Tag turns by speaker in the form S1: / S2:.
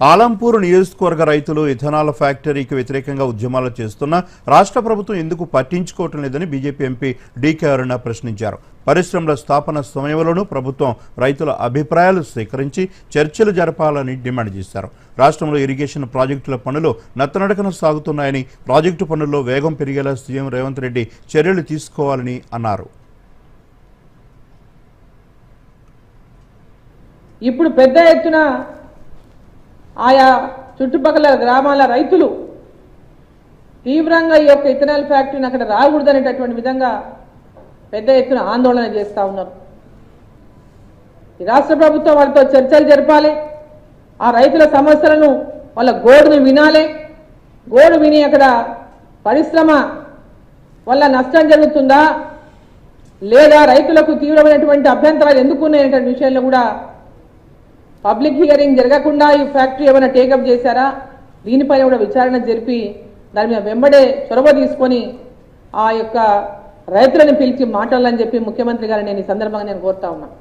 S1: ఆలంపూర్ నియోజకవర్గ రైతులు ఇథనాల్ ఫ్యాక్టరీకి వ్యతిరేకంగా ఉద్యమాలు చేస్తున్నా రాష్ట్ర ప్రభుత్వం ఎందుకు పట్టించుకోవటం లేదని బీజేపీ ఎంపీ డీకే అరుణ ప్రశ్నించారు. పరిశ్రమల స్థాపన సమయంలోనూ ప్రభుత్వం రైతుల అభిప్రాయాలు స్వీకరించి చర్చలు జరపాలని డిమాండ్ చేశారు. రాష్ట్రంలో ఇరిగేషన్ ప్రాజెక్టుల పనులు నత్తనడకన సాగుతున్నాయని ప్రాజెక్టు పనుల్లో వేగం పెరిగేలా సీఎం రేవంత్ రెడ్డి చర్యలు తీసుకోవాలని అన్నారు.
S2: ఇప్పుడు పెద్ద ఎత్తున ఆయా చుట్టుపక్కల గ్రామాల రైతులు తీవ్రంగా ఈ యొక్క ఇథనాల్ ఫ్యాక్టరీని అక్కడ రాకూడదనేటటువంటి విధంగా పెద్ద ఎత్తున ఆందోళన చేస్తూ ఉన్నారు. ఈ రాష్ట్ర ప్రభుత్వం వాళ్ళతో చర్చలు జరపాలి. ఆ రైతుల సమస్యలను వాళ్ళ గోడును వినాలి. గోడు విని అక్కడ పరిశ్రమ వల్ల నష్టం జరుగుతుందా? లేదా రైతులకు తీవ్రమైనటువంటి అభ్యంతరాలు ఎందుకు ఉన్నాయనే విషయంలో కూడా పబ్లిక్ హియరింగ్ జరగకుండా ఈ ఫ్యాక్టరీ ఏమైనా టేకప్ చేశారా? దీనిపైన కూడా విచారణ జరిపి దాని మీద వెంబడే చొరవ తీసుకొని ఆ యొక్క రైతులను పిలిచి మాట్లాడాలని చెప్పి ముఖ్యమంత్రి గారు నేను ఈ సందర్భంగా నేను కోరుతా ఉన్నాను